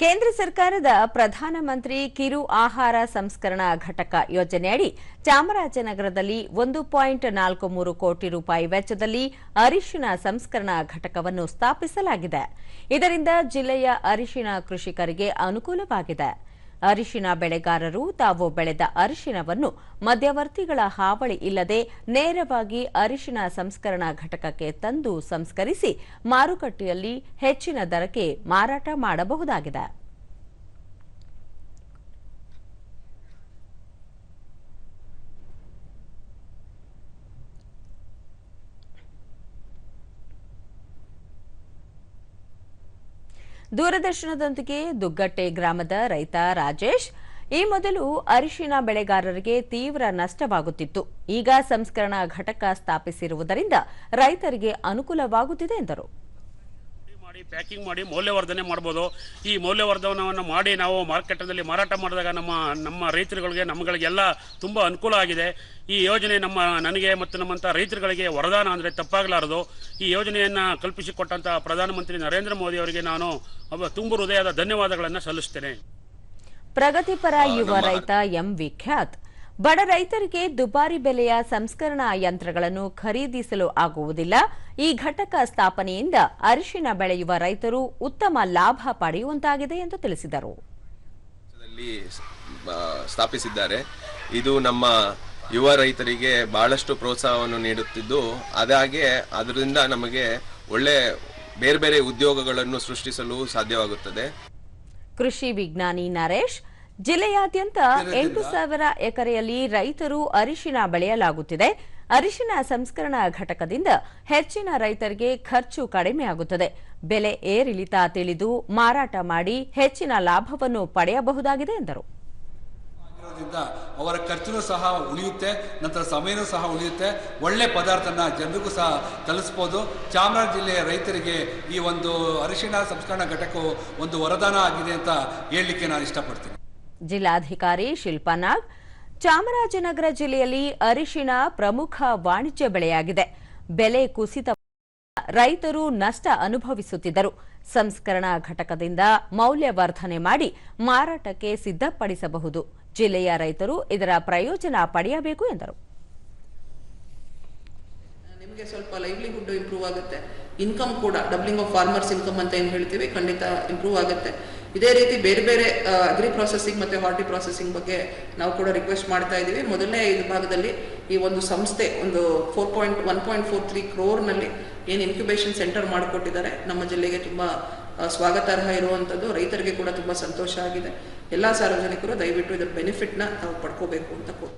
ಕೇಂದ್ರ ಸರ್ಕಾರದ ಪ್ರಧಾನಮಂತ್ರಿ ಕಿರು ಆಹಾರ ಸಂಸ್ಕರಣಾ ಘಟಕ ಯೋಜನೆಯಡಿ ಚಾಮರಾಜನಗರದಲ್ಲಿ ಒಂದು ಪಾಯಿಂಟ್ ನಾಲ್ಕು ಮೂರು ಕೋಟಿ ರೂಪಾಯಿ ವೆಚ್ಚದಲ್ಲಿ ಅರಿಶಿನ ಸಂಸ್ಕರಣಾ ಘಟಕವನ್ನು ಸ್ಥಾಪಿಸಲಾಗಿದೆ. ಇದರಿಂದ ಜಿಲ್ಲೆಯ ಅರಿಶಿನ ಕೃಷಿಕರಿಗೆ ಅನುಕೂಲವಾಗಿದೆ. ಅರಿಶಿನ ಬೆಳೆಗಾರರು ತಾವು ಬೆಳೆದ ಅರಿಶಿನವನ್ನು ಮಧ್ಯವರ್ತಿಗಳ ಹಾವಳಿ ಇಲ್ಲದೆ ನೇರವಾಗಿ ಅರಿಶಿನ ಸಂಸ್ಕರಣಾ ಘಟಕಕ್ಕೆ ತಂದು ಸಂಸ್ಕರಿಸಿ ಮಾರುಕಟ್ಟೆಯಲ್ಲಿ ಹೆಚ್ಚಿನ ದರಕ್ಕೆ ಮಾರಾಟ ಮಾಡಬಹುದಾಗಿದೆ. ದೂರದರ್ಶನದೊಂದಿಗೆ ದುಗ್ಗಟ್ಟೆ ಗ್ರಾಮದ ರೈತ ರಾಜೇಶ್, ಈ ಮೊದಲು ಅರಿಶಿನ ಬೆಳೆಗಾರರಿಗೆ ತೀವ್ರ ನಷ್ಟವಾಗುತ್ತಿತ್ತು. ಈಗ ಸಂಸ್ಕರಣಾ ಘಟಕ ಸ್ಥಾಪಿಸಿರುವುದರಿಂದ ರೈತರಿಗೆ ಅನುಕೂಲವಾಗುತ್ತಿದೆ ಎಂದರು. ಮಾಡಿ ಪ್ಯಾಕಿಂಗ್ ಮಾಡಿ ಮೌಲ್ಯವರ್ಧನೆ ಮಾಡ್ಬೋದು. ಈ ಮೌಲ್ಯವರ್ಧನವನ್ನು ಮಾಡಿ ನಾವು ಮಾರ್ಕೆಟ್ನಲ್ಲಿ ಮಾರಾಟ ಮಾಡಿದಾಗ ನಮ್ಮ ನಮ್ಮ ರೈತರುಗಳಿಗೆ ನಮ್ಮಗಳಿಗೆಲ್ಲ ತುಂಬ ಅನುಕೂಲ ಆಗಿದೆ. ಈ ಯೋಜನೆ ನಮ್ಮ ನನಗೆ ಮತ್ತು ನಮ್ಮಂಥ ರೈತರುಗಳಿಗೆ ವರದಾನ ಅಂದರೆ ತಪ್ಪಾಗಲಾರದು. ಈ ಯೋಜನೆಯನ್ನು ಕಲ್ಪಿಸಿಕೊಟ್ಟಂಥ ಪ್ರಧಾನಮಂತ್ರಿ ನರೇಂದ್ರ ಮೋದಿ ಅವರಿಗೆ ನಾನು ತುಂಬ ತುಂಬು ಹೃದಯದ ಧನ್ಯವಾದಗಳನ್ನು ಸಲ್ಲಿಸ್ತೇನೆ. ಪ್ರಗತಿಪರ ಯುವ ರೈತ ಎಂ ವಿಖ್ಯಾತ್. ಬಡ ರೈತರಿಗೆ ದುಬಾರಿ ಬೆಲೆಯ ಸಂಸ್ಕರಣಾ ಯಂತ್ರಗಳನ್ನು ಖರೀದಿಸಲು ಆಗುವುದಿಲ್ಲ. ಈ ಘಟಕ ಸ್ಥಾಪನೆಯಿಂದ ಅರಿಶಿನ ಬೆಳೆಯುವ ರೈತರು ಉತ್ತಮ ಲಾಭ ಪಡೆಯುವಂತಾಗಿದೆ ಎಂದು ತಿಳಿಸಿದರು. ಸ್ಥಾಪಿಸಿದ್ದಾರೆ. ಇದು ನಮ್ಮ ಯುವ ರೈತರಿಗೆ ಬಹಳಷ್ಟು ಪ್ರೋತ್ಸಾಹವನ್ನು ನೀಡುತ್ತಿದ್ದು ಅದಾಗೆ ಅದರಿಂದ ನಮಗೆ ಒಳ್ಳೆ ಬೇರೆ ಬೇರೆ ಉದ್ಯೋಗಗಳನ್ನು ಸೃಷ್ಟಿಸಲು ಸಾಧ್ಯವಾಗುತ್ತದೆ. ಕೃಷಿ ವಿಜ್ಞಾನಿ ನರೇಶ್ ಜಿಲ್ಲೆಯಾದ್ಯಂತ ಎಂಟು ಸಾವಿರ ಎಕರೆಯಲ್ಲಿ ರೈತರು ಅರಿಶಿನ ಬೆಳೆಯಲಾಗುತ್ತಿದೆ. ಅರಿಶಿನ ಸಂಸ್ಕರಣಾ ಘಟಕದಿಂದ ಹೆಚ್ಚಿನ ರೈತರಿಗೆ ಖರ್ಚು ಕಡಿಮೆಯಾಗುತ್ತದೆ ಬೆಲೆ ಏರಿಳಿತ ತಿಳಿದು ಮಾರಾಟ ಮಾಡಿ ಹೆಚ್ಚಿನ ಲಾಭವನ್ನು ಪಡೆಯಬಹುದಾಗಿದೆ ಎಂದರು. ಅವರ ಖರ್ಚು ಸಹ ಉಳಿಯುತ್ತೆ ನಂತರ ಸಮಯನೂ ಸಹ ಉಳಿಯುತ್ತೆ. ಒಳ್ಳೆ ಪದಾರ್ಥನ ಜನರಿಗೂ ಸಹ ತಲುಪಿಸ್ಬೋದು ಚಾಮರಾಜ ಜಿಲ್ಲೆಯ ರೈತರಿಗೆ ಈ ಒಂದು ಅರಿಶಿನ ಸಂಸ್ಕರಣಾ ಘಟಕವು ಒಂದು ವರದಾನ ಆಗಿದೆ ಅಂತ ಹೇಳಲಿಕ್ಕೆ ನಾನು ಇಷ್ಟಪಡ್ತೀನಿ. ಜಿಲ್ಲಾಧಿಕಾರಿ ಶಿಲ್ಪಾ ನಾಗ್, ಚಾಮರಾಜನಗರ ಜಿಲ್ಲೆಯಲ್ಲಿ ಅರಿಶಿನ ಪ್ರಮುಖ ವಾಣಿಜ್ಯ ಬೆಳೆಯಾಗಿದೆ. ಬೆಲೆ ಕುಸಿತ ರೈತರು ನಷ್ಟ ಅನುಭವಿಸುತ್ತಿದ್ದರು. ಸಂಸ್ಕರಣಾ ಘಟಕದಿಂದ ಮೌಲ್ಯವರ್ಧನೆ ಮಾಡಿ ಮಾರಾಟಕ್ಕೆ ಸಿದ್ಧಪಡಿಸಬಹುದು. ಜಿಲ್ಲೆಯ ರೈತರು ಇದರ ಪ್ರಯೋಜನ ಪಡೆಯಬೇಕು ಎಂದರು. ನಿಮಗೆ ಸ್ವಲ್ಪ ಲೈವ್ಲಿಹುಡ್ ಇಂಪ್ರೂವ್ ಆಗುತ್ತೆ. ಇನ್ಕಮ್ ಕೂಡ ಡಬ್ಲಿಂಗ್ ಆಫ್ ಫಾರ್ಮರ್ಸ್ ಇನ್ಕಮ್ ಅಂತ ಏನು ಹೇಳ್ತೀವಿ, ಖಂಡಿತ ಇಂಪ್ರೂವ್ ಆಗುತ್ತೆ. ಇದೇ ರೀತಿ ಬೇರೆ ಬೇರೆ ಅಗ್ರಿ ಪ್ರಾಸೆಸಿಂಗ್ ಮತ್ತೆ ಹಾರ್ಟಿ ಪ್ರಾಸೆಸಿಂಗ್ ಬಗ್ಗೆ ನಾವು ಕೂಡ ರಿಕ್ವೆಸ್ಟ್ ಮಾಡ್ತಾ ಇದ್ದೀವಿ. ಮೊದಲನೇ ವಿಭಾಗದಲ್ಲಿ ಭಾಗದಲ್ಲಿ ಈ ಒಂದು ಸಂಸ್ಥೆ, ಒಂದು four point one point four three ಕ್ರೋರ್ನಲ್ಲಿ ಏನು ಇನ್ಕ್ಯುಬೇಷನ್ ಸೆಂಟರ್ ಮಾಡಿಕೊಟ್ಟಿದ್ದಾರೆ. ನಮ್ಮ ಜಿಲ್ಲೆಗೆ ತುಂಬ ಸ್ವಾಗತಾರ್ಹ ಇರುವಂಥದ್ದು ರೈತರಿಗೆ ಕೂಡ ತುಂಬ ಸಂತೋಷ ಆಗಿದೆ. ಎಲ್ಲ ಸಾರ್ವಜನಿಕರು ದಯವಿಟ್ಟು ಇದರ ಬೆನಿಫಿಟ್ನ ತಾವು ಪಡ್ಕೋಬೇಕು ಅಂತ ಕೋರ್